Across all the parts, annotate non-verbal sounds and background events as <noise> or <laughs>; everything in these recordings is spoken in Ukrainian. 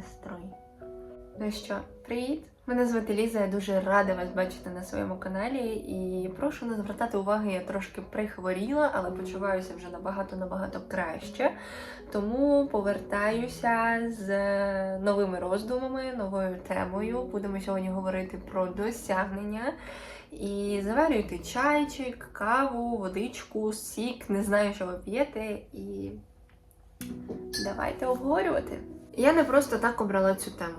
настрой. Ну що, привіт! Мене звати Ліза, я дуже рада вас бачити на своєму каналі. І прошу не звертати уваги, я трошки прихворіла, але почуваюся вже набагато-набагато краще. Тому повертаюся з новими роздумами, новою темою. Будемо сьогодні говорити про досягнення. І заварюйте чайчик, каву, водичку, сік, не знаю, що ви п'єте, і давайте обговорювати. Я не просто так обрала цю тему.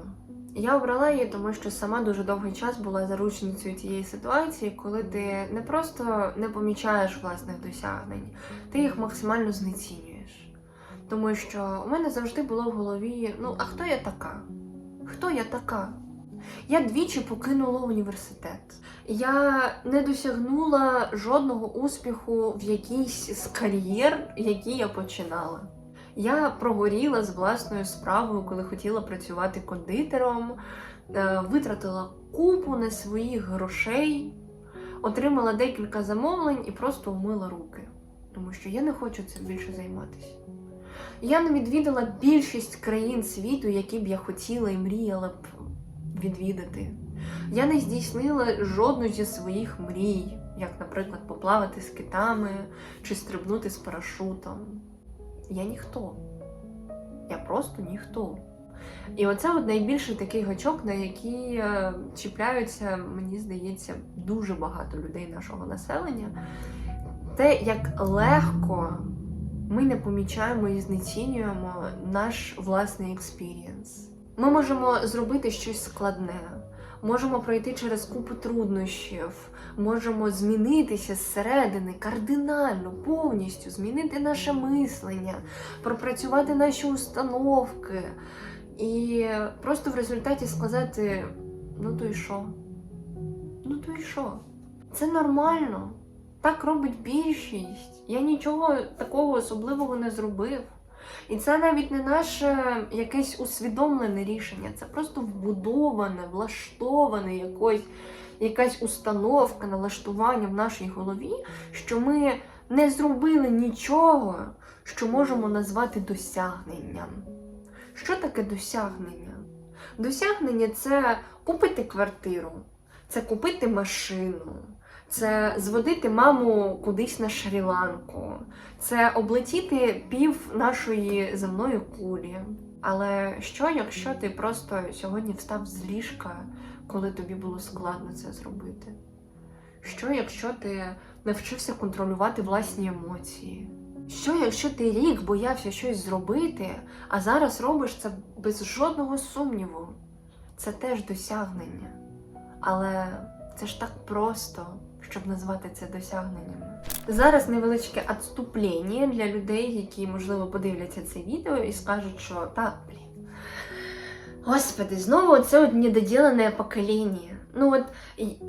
Я обрала її, тому що сама дуже довгий час була заручницею тієї ситуації, коли ти не просто не помічаєш власних досягнень, ти їх максимально знецінюєш. Тому що у мене завжди було в голові: ну, а хто я така? Хто я така? Я двічі покинула університет. Я не досягнула жодного успіху в якійсь з кар'єр, які я починала. Я прогоріла з власною справою, коли хотіла працювати кондитером, е, витратила купу не своїх грошей, отримала декілька замовлень і просто умила руки, тому що я не хочу цим більше займатися. Я не відвідала більшість країн світу, які б я хотіла і мріяла б відвідати. Я не здійснила жодну зі своїх мрій, як, наприклад, поплавати з китами чи стрибнути з парашутом. Я ніхто. Я просто ніхто. І оце от найбільший такий гачок, на який е, чіпляються, мені здається, дуже багато людей нашого населення. Те, як легко ми не помічаємо і знецінюємо наш власний експірієнс. Ми можемо зробити щось складне, можемо пройти через купу труднощів, можемо змінитися зсередини кардинально, повністю змінити наше мислення, пропрацювати наші установки і просто в результаті сказати: ну то й що? Ну то й що? Це нормально. Так робить більшість. Я нічого такого особливого не зробив. І це навіть не наше якесь усвідомлене рішення, це просто вбудоване, влаштоване якось, якась установка, налаштування в нашій голові, що ми не зробили нічого, що можемо назвати досягненням. Що таке досягнення? Досягнення це купити квартиру, це купити машину, це зводити маму кудись на Шрі-Ланку, це облетіти пів нашої земної кулі. Але що, якщо ти просто сьогодні встав з ліжка, коли тобі було складно це зробити? Що, якщо ти навчився контролювати власні емоції? Що, якщо ти рік боявся щось зробити, а зараз робиш це без жодного сумніву? Це теж досягнення. Але це ж так просто, щоб назвати це досягненням. Зараз невеличке відступлення для людей, які, можливо, подивляться це відео і скажуть, що та, блін. Господи, знову це от недоділене покоління. Ну от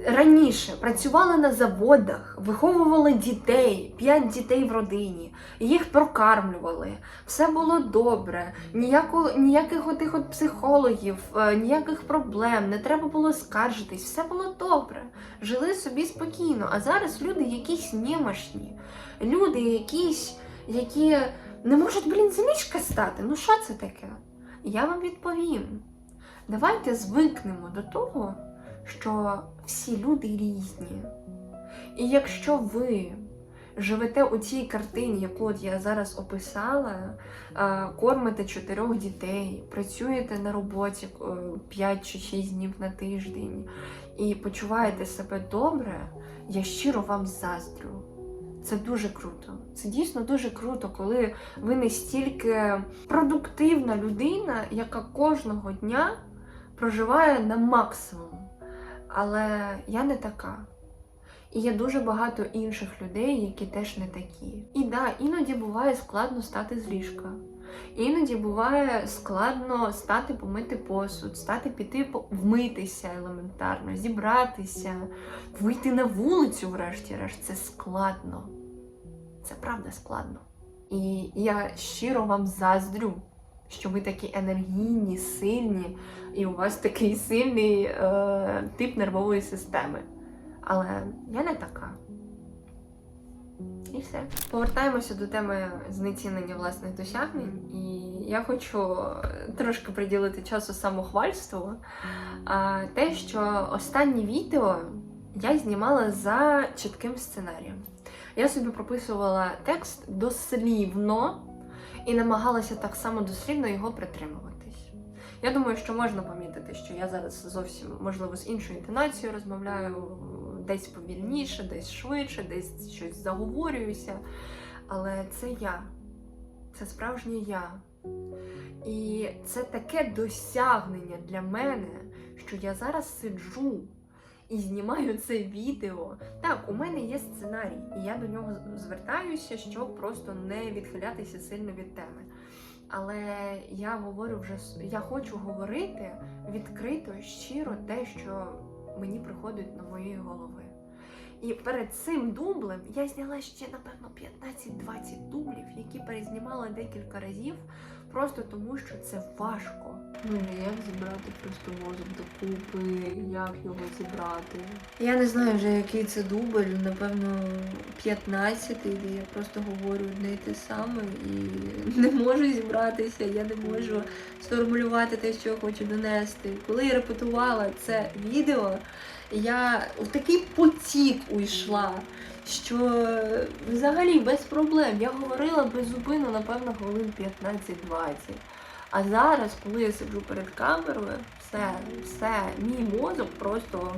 раніше працювали на заводах, виховували дітей, п'ять дітей в родині, їх прокармлювали, все було добре, ніяко, ніяких отих от психологів, е, ніяких проблем, не треба було скаржитись, все було добре. Жили собі спокійно. А зараз люди якісь немощні, люди якісь, які не можуть, блін, з ліжка стати. Ну що це таке? Я вам відповім. Давайте звикнемо до того що всі люди різні. І якщо ви живете у цій картині, яку от я зараз описала, кормите чотирьох дітей, працюєте на роботі 5 чи 6 днів на тиждень і почуваєте себе добре, я щиро вам заздрю. Це дуже круто. Це дійсно дуже круто, коли ви настільки продуктивна людина, яка кожного дня проживає на максимум. Але я не така. І є дуже багато інших людей, які теж не такі. І да, іноді буває складно стати з ліжка. Іноді буває складно стати помити посуд, стати піти вмитися елементарно, зібратися, вийти на вулицю, врешті-решт. Це складно. Це правда складно. І я щиро вам заздрю, що ви такі енергійні, сильні, і у вас такий сильний е, тип нервової системи. Але я не така. І все. Повертаємося до теми знецінення власних досягнень. І я хочу трошки приділити часу самохвальству. А, те, що останнє відео я знімала за чітким сценарієм. Я собі прописувала текст дослівно і намагалася так само дослівно його притримуватись. Я думаю, що можна помітити, що я зараз зовсім можливо з іншою інтонацією розмовляю десь повільніше, десь швидше, десь щось заговорююся. Але це я, це справжнє я. І це таке досягнення для мене, що я зараз сиджу і знімаю це відео. Так, у мене є сценарій, і я до нього звертаюся, щоб просто не відхилятися сильно від теми. Але я говорю вже я хочу говорити відкрито, щиро те, що мені приходить на моєї голови. І перед цим дублем я зняла ще, напевно, 15-20 дублів, які перезнімала декілька разів, просто тому що це важко. Ну як зібрати просто мозок докупи, як його зібрати? Я не знаю вже, який це дубль, напевно, 15-й, де я просто говорю одне й те саме і <laughs> не можу зібратися, я не можу сформулювати те, що я хочу донести. Коли я репетувала це відео, я в такий потік уйшла, що взагалі без проблем. Я говорила без зупину, напевно, хвилин 15-20. А зараз, коли я сиджу перед камерою, все, все, мій мозок просто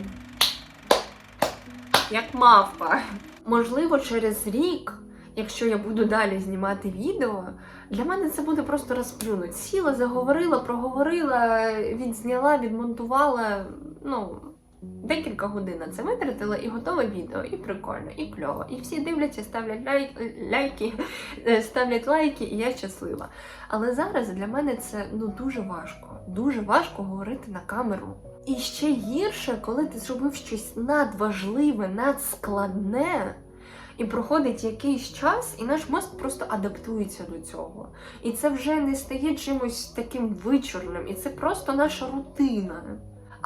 як мавпа. Можливо, через рік, якщо я буду далі знімати відео, для мене це буде просто розплюнуть. Сіла, заговорила, проговорила, відзняла, відмонтувала. Ну, декілька годин на це витратила і готове відео, і прикольно, і кльово. І всі дивляться, ставлять лайк, лайки, е, ставлять лайки, і я щаслива. Але зараз для мене це ну дуже важко. Дуже важко говорити на камеру. І ще гірше, коли ти зробив щось надважливе, надскладне. І проходить якийсь час, і наш мозк просто адаптується до цього. І це вже не стає чимось таким вичорним, і це просто наша рутина.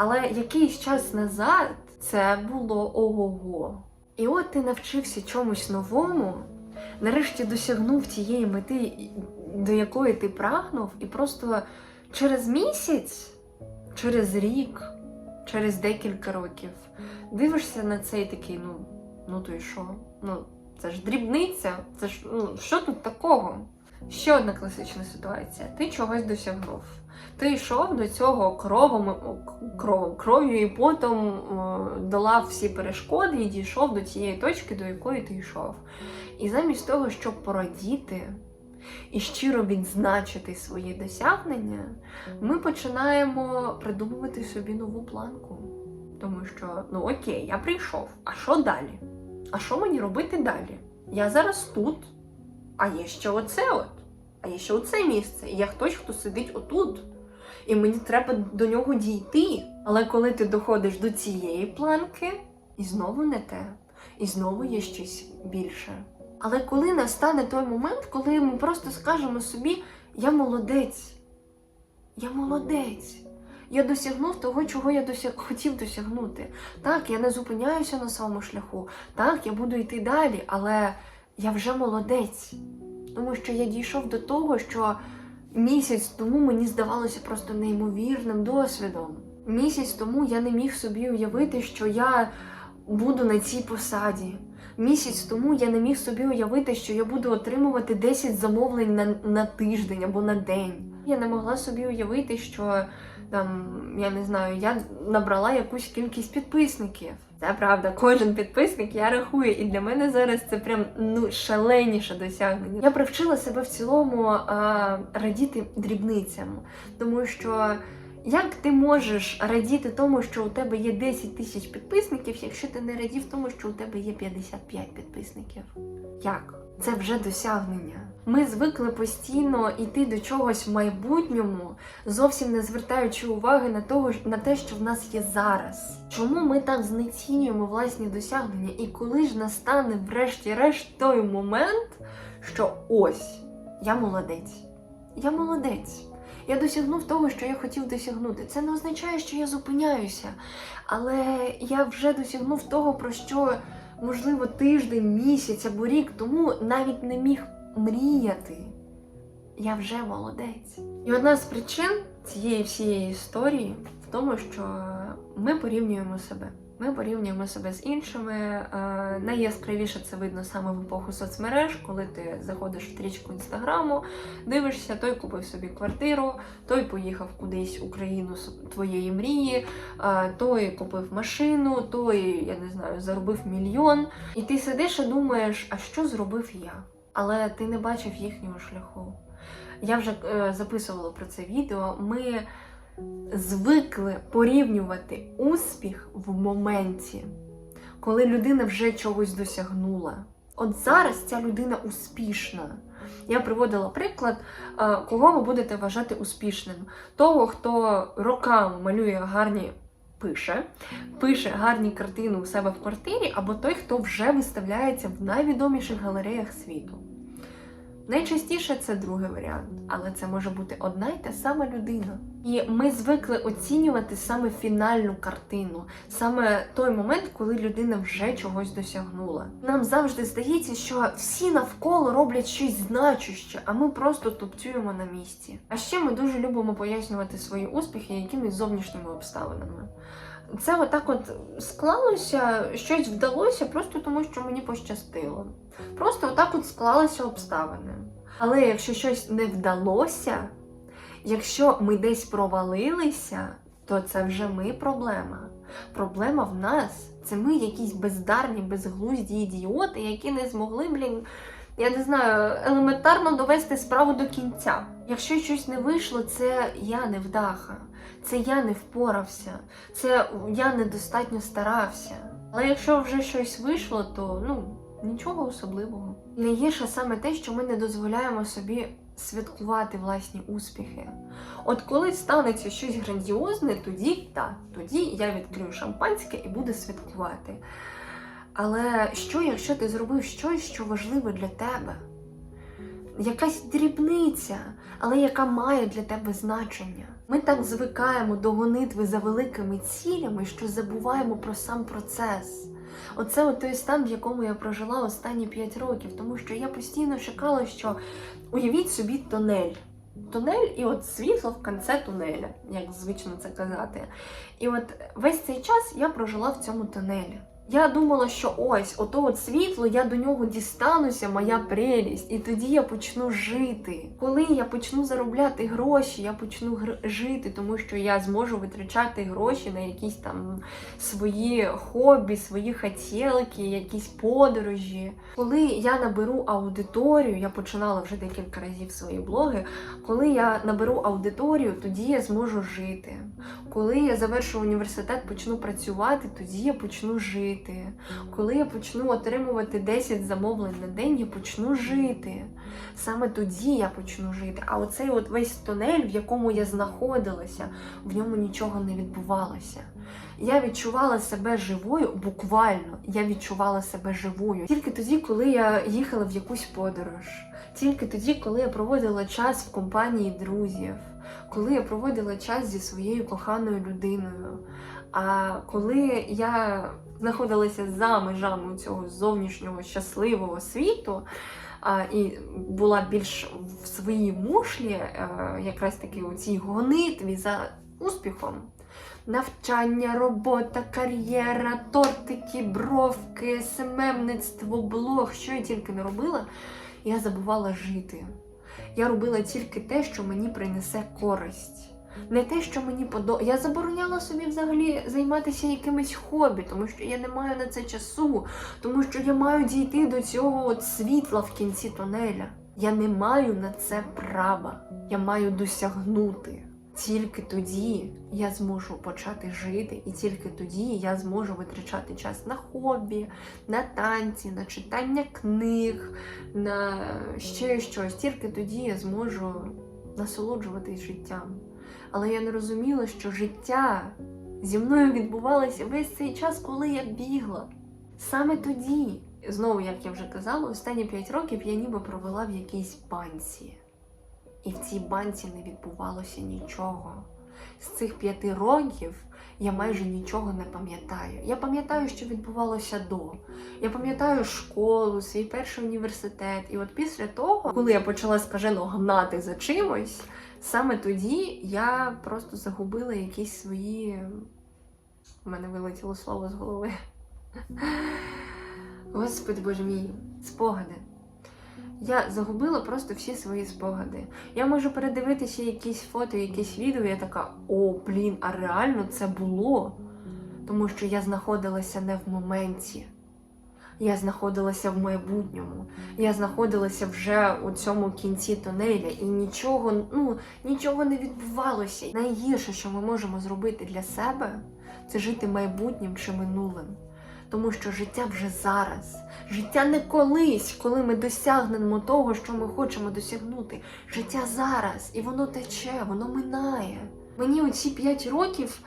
Але якийсь час назад це було ого-го. І от ти навчився чомусь новому, нарешті досягнув тієї мети, до якої ти прагнув, і просто через місяць, через рік, через декілька років дивишся на це і такий, ну, ну то й що? Ну, це ж дрібниця, це ж ну, що тут такого? Ще одна класична ситуація: ти чогось досягнув. Ти йшов до цього кровом, кров, кров'ю і потом е, долав всі перешкоди і дійшов до тієї точки, до якої ти йшов. І замість того, щоб порадіти і щиро відзначити свої досягнення, ми починаємо придумувати собі нову планку. Тому що, ну окей, я прийшов, а що далі? А що мені робити далі? Я зараз тут, а є ще оце от, а є ще оце місце, і є хтось, хто сидить отут. І мені треба до нього дійти. Але коли ти доходиш до цієї планки, і знову не те, і знову є щось більше. Але коли настане той момент, коли ми просто скажемо собі: я молодець, я молодець. Я досягнув того, чого я досяг... хотів досягнути. Так, я не зупиняюся на своєму шляху. Так, я буду йти далі, але я вже молодець. Тому що я дійшов до того, що місяць тому мені здавалося просто неймовірним досвідом. Місяць тому я не міг собі уявити, що я буду на цій посаді. Місяць тому я не міг собі уявити, що я буду отримувати 10 замовлень на, на тиждень або на день. Я не могла собі уявити, що там, я не знаю, я набрала якусь кількість підписників. Це правда, кожен підписник я рахую, і для мене зараз це прям ну шаленіше досягнення. Я привчила себе в цілому а, радіти дрібницям, тому що як ти можеш радіти тому, що у тебе є 10 тисяч підписників, якщо ти не радів тому, що у тебе є 55 підписників? Як? Це вже досягнення. Ми звикли постійно йти до чогось в майбутньому, зовсім не звертаючи уваги на того, на те, що в нас є зараз. Чому ми так знецінюємо власні досягнення? І коли ж настане, врешті-решт, той момент, що ось я молодець, я молодець. Я досягнув того, що я хотів досягнути. Це не означає, що я зупиняюся, але я вже досягнув того, про що можливо, тиждень, місяць або рік тому навіть не міг мріяти. я вже молодець. І одна з причин цієї всієї історії в тому, що ми порівнюємо себе. Ми порівнюємо себе з іншими. Е, Найяскравіше це видно саме в епоху соцмереж, коли ти заходиш в стрічку інстаграму, дивишся, той купив собі квартиру, той поїхав кудись у країну твоєї мрії, е, той купив машину, той, я не знаю, заробив мільйон. І ти сидиш і думаєш, а що зробив я? Але ти не бачив їхнього шляху. Я вже е, записувала про це відео. Ми звикли порівнювати успіх в моменті, коли людина вже чогось досягнула. От зараз ця людина успішна. Я приводила приклад, е, кого ви будете вважати успішним. Того, хто роками малює гарні пише, пише гарні картини у себе в квартирі, або той, хто вже виставляється в найвідоміших галереях світу. Найчастіше це другий варіант, але це може бути одна й та сама людина. І ми звикли оцінювати саме фінальну картину, саме той момент, коли людина вже чогось досягнула. Нам завжди здається, що всі навколо роблять щось значуще, а ми просто тупцюємо на місці. А ще ми дуже любимо пояснювати свої успіхи якимись зовнішніми обставинами. Це отак от склалося, щось вдалося просто тому, що мені пощастило. Просто отак от склалися обставини. Але якщо щось не вдалося, якщо ми десь провалилися, то це вже ми проблема. Проблема в нас. Це ми якісь бездарні, безглузді ідіоти, які не змогли, блін, я не знаю, елементарно довести справу до кінця. Якщо щось не вийшло, це я не вдаха, це я не впорався, це я недостатньо старався. Але якщо вже щось вийшло, то ну. Нічого особливого. Найгірше саме те, що ми не дозволяємо собі святкувати власні успіхи. От коли станеться щось грандіозне, тоді так, тоді я відкрию шампанське і буду святкувати. Але що, якщо ти зробив щось, що важливе для тебе? Якась дрібниця, але яка має для тебе значення. Ми так звикаємо до гонитви за великими цілями, що забуваємо про сам процес. Оце той стан, в якому я прожила останні 5 років, тому що я постійно чекала, що уявіть собі тунель. Тунель і от світло в кінці тунеля, як звично це казати. І от весь цей час я прожила в цьому тунелі. Я думала, що ось ото от світло, я до нього дістануся, моя прелість, і тоді я почну жити. Коли я почну заробляти гроші, я почну жити, тому що я зможу витрачати гроші на якісь там свої хобі, свої хотілки, якісь подорожі. Коли я наберу аудиторію, я починала вже декілька разів свої блоги. Коли я наберу аудиторію, тоді я зможу жити. Коли я завершу університет, почну працювати, тоді я почну жити. Коли я почну отримувати 10 замовлень на день, я почну жити. Саме тоді я почну жити. А оцей от весь тунель, в якому я знаходилася, в ньому нічого не відбувалося. Я відчувала себе живою, буквально я відчувала себе живою. Тільки тоді, коли я їхала в якусь подорож, тільки тоді, коли я проводила час в компанії друзів, коли я проводила час зі своєю коханою людиною. А коли я знаходилася за межами цього зовнішнього щасливого світу, а, і була більш в своїй мушлі, е, якраз таки у цій гонитві за успіхом. Навчання, робота, кар'єра, тортики, бровки, СММництво, блог, що я тільки не робила, я забувала жити. Я робила тільки те, що мені принесе користь. Не те, що мені подобається. Я забороняла собі взагалі займатися якимось хобі, тому що я не маю на це часу, тому що я маю дійти до цього от світла в кінці тунеля. Я не маю на це права. Я маю досягнути. Тільки тоді я зможу почати жити, і тільки тоді я зможу витрачати час на хобі, на танці, на читання книг, на ще щось. Тільки тоді я зможу насолоджуватись життям. Але я не розуміла, що життя зі мною відбувалося весь цей час, коли я бігла. Саме тоді, знову, як я вже казала, останні 5 років я ніби провела в якійсь банці. І в цій банці не відбувалося нічого. З цих п'яти років я майже нічого не пам'ятаю. Я пам'ятаю, що відбувалося до. Я пам'ятаю школу, свій перший університет. І от після того, коли я почала скажено гнати за чимось, саме тоді я просто загубила якісь свої. У мене вилетіло слово з голови. Господи боже мій, спогади. Я загубила просто всі свої спогади. Я можу передивитися якісь фото, якісь відео, я така, о, блін, а реально це було. Тому що я знаходилася не в моменті. Я знаходилася в майбутньому. Я знаходилася вже у цьому кінці тунеля, і нічого, ну, нічого не відбувалося. Найгірше, що ми можемо зробити для себе, це жити майбутнім чи минулим. Тому що життя вже зараз. Життя не колись, коли ми досягнемо того, що ми хочемо досягнути. Життя зараз, і воно тече, воно минає. Мені оці 5 років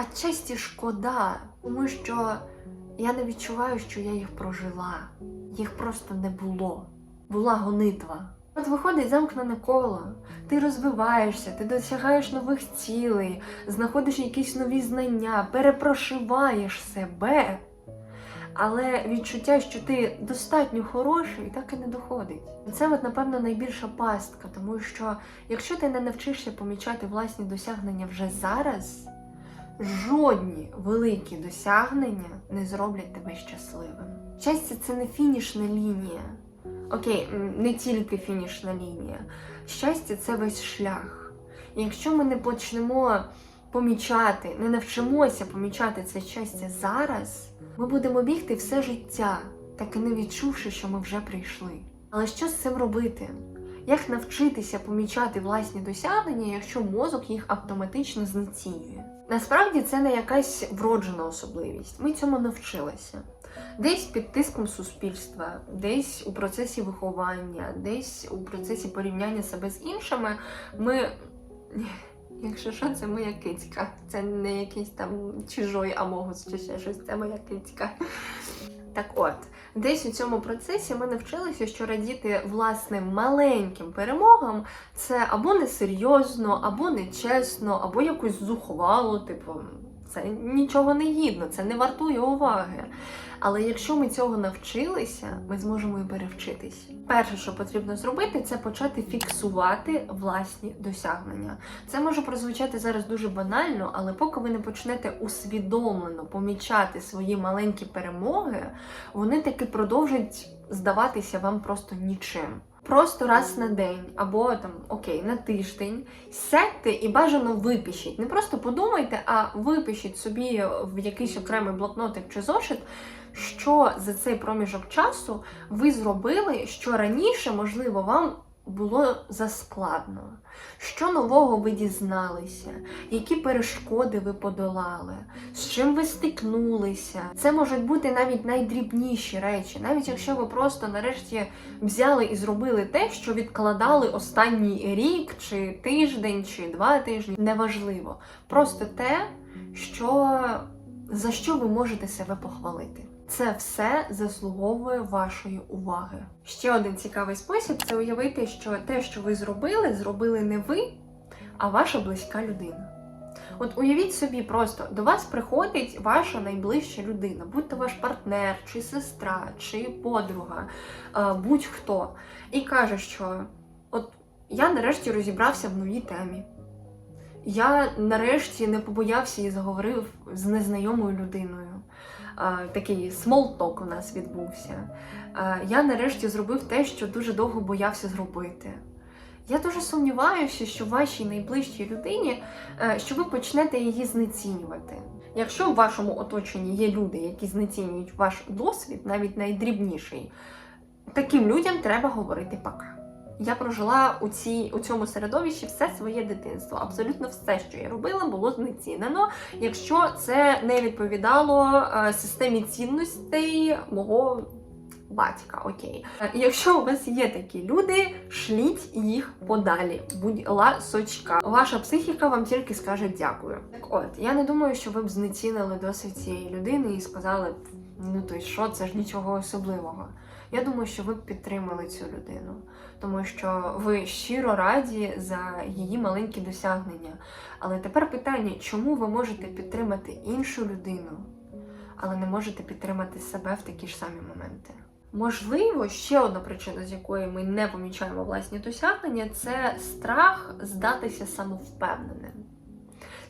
отчасті шкода, тому що я не відчуваю, що я їх прожила. Їх просто не було. Була гонитва. От виходить замкнене коло. Ти розвиваєшся, ти досягаєш нових цілей, знаходиш якісь нові знання, перепрошиваєш себе. Але відчуття, що ти достатньо хороший, так і не доходить. Це, от, напевно, найбільша пастка, тому що якщо ти не навчишся помічати власні досягнення вже зараз, жодні великі досягнення не зроблять тебе щасливим. Щастя, це не фінішна лінія. Окей, не тільки фінішна лінія. Щастя це весь шлях. І якщо ми не почнемо помічати, не навчимося помічати це щастя зараз, ми будемо бігти все життя, так і не відчувши, що ми вже прийшли. Але що з цим робити? Як навчитися помічати власні досягнення, якщо мозок їх автоматично знецінює? Насправді це не якась вроджена особливість. Ми цьому навчилися. Десь під тиском суспільства, десь у процесі виховання, десь у процесі порівняння себе з іншими, ми. Якщо що, це моя кицька. Це не якийсь там чужой амогус чи ще щось, це моя кицька. Так от, десь у цьому процесі ми навчилися, що радіти власним маленьким перемогам це або несерйозно, або нечесно, або якось зухвало, типу, це нічого не гідно, це не вартує уваги. Але якщо ми цього навчилися, ми зможемо і перевчитись. Перше, що потрібно зробити, це почати фіксувати власні досягнення. Це може прозвучати зараз дуже банально, але поки ви не почнете усвідомлено помічати свої маленькі перемоги, вони таки продовжать здаватися вам просто нічим. Просто раз на день або там окей, на тиждень сядьте і бажано випишіть. Не просто подумайте, а випишіть собі в якийсь окремий блокнотик чи зошит, що за цей проміжок часу ви зробили, що раніше, можливо, вам було заскладно. Що нового ви дізналися, які перешкоди ви подолали, з чим ви стикнулися. Це можуть бути навіть найдрібніші речі, навіть якщо ви просто нарешті взяли і зробили те, що відкладали останній рік, чи тиждень, чи два тижні. Неважливо. Просто те, що за що ви можете себе похвалити. Це все заслуговує вашої уваги. Ще один цікавий спосіб це уявити, що те, що ви зробили, зробили не ви, а ваша близька людина. От уявіть собі, просто до вас приходить ваша найближча людина, будь то ваш партнер, чи сестра, чи подруга, е, будь-хто, і каже, що от я нарешті розібрався в новій темі. Я нарешті не побоявся і заговорив з незнайомою людиною. Такий смолток у нас відбувся. Я нарешті зробив те, що дуже довго боявся зробити. Я дуже сумніваюся, що вашій найближчій людині, е, що ви почнете її знецінювати. Якщо в вашому оточенні є люди, які знецінюють ваш досвід, навіть найдрібніший, таким людям треба говорити пока. Я прожила у цій у цьому середовищі все своє дитинство. Абсолютно все, що я робила, було знецінено, якщо це не відповідало е, системі цінностей мого батька. Окей, Е, якщо у вас є такі люди, шліть їх подалі. Будь ласочка. Ваша психіка вам тільки скаже дякую. Так от, я не думаю, що ви б знецінили досвід цієї людини і сказали, ну то й що, це ж нічого особливого. Я думаю, що ви підтримали цю людину, тому що ви щиро раді за її маленькі досягнення. Але тепер питання, чому ви можете підтримати іншу людину, але не можете підтримати себе в такі ж самі моменти? Можливо, ще одна причина, з якої ми не помічаємо власні досягнення, це страх здатися самовпевненим.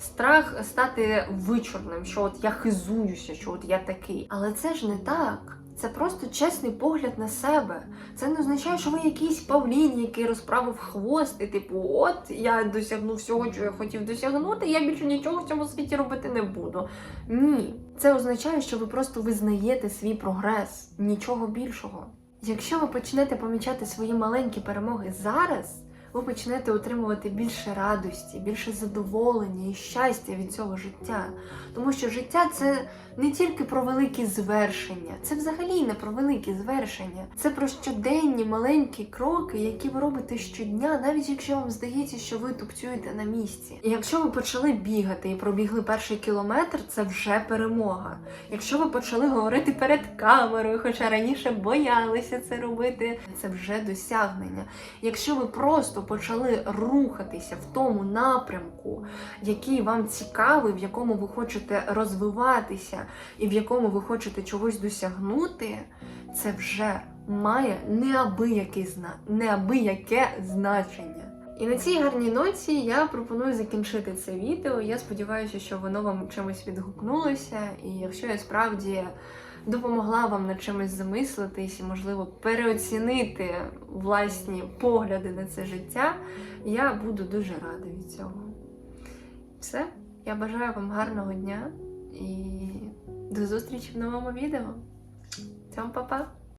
Страх стати вичорним, що от я хизуюся, що от я такий. Але це ж не так. Це просто чесний погляд на себе. Це не означає, що ви якийсь павлін, який розправив хвост, і типу, от я досягнув всього, що я хотів досягнути, я більше нічого в цьому світі робити не буду. Ні, це означає, що ви просто визнаєте свій прогрес, нічого більшого. Якщо ви почнете помічати свої маленькі перемоги зараз, ви почнете отримувати більше радості, більше задоволення і щастя від цього життя. Тому що життя це не тільки про великі звершення, це взагалі не про великі звершення. Це про щоденні маленькі кроки, які ви робите щодня, навіть якщо вам здається, що ви тупцюєте на місці. І якщо ви почали бігати і пробігли перший кілометр, це вже перемога. Якщо ви почали говорити перед камерою, хоча раніше боялися це робити, це вже досягнення. Якщо ви просто почали рухатися в тому напрямку, який вам цікавий, в якому ви хочете розвиватися, і в якому ви хочете чогось досягнути, це вже має неабияке, зна... неабияке значення. І на цій гарній ноті я пропоную закінчити це відео. Я сподіваюся, що воно вам чимось відгукнулося, і якщо я справді допомогла вам над чимось замислитись і, можливо, переоцінити власні погляди на це життя, я буду дуже рада від цього. Все, я бажаю вам гарного дня і до зустрічі в новому відео. Цьому па-па!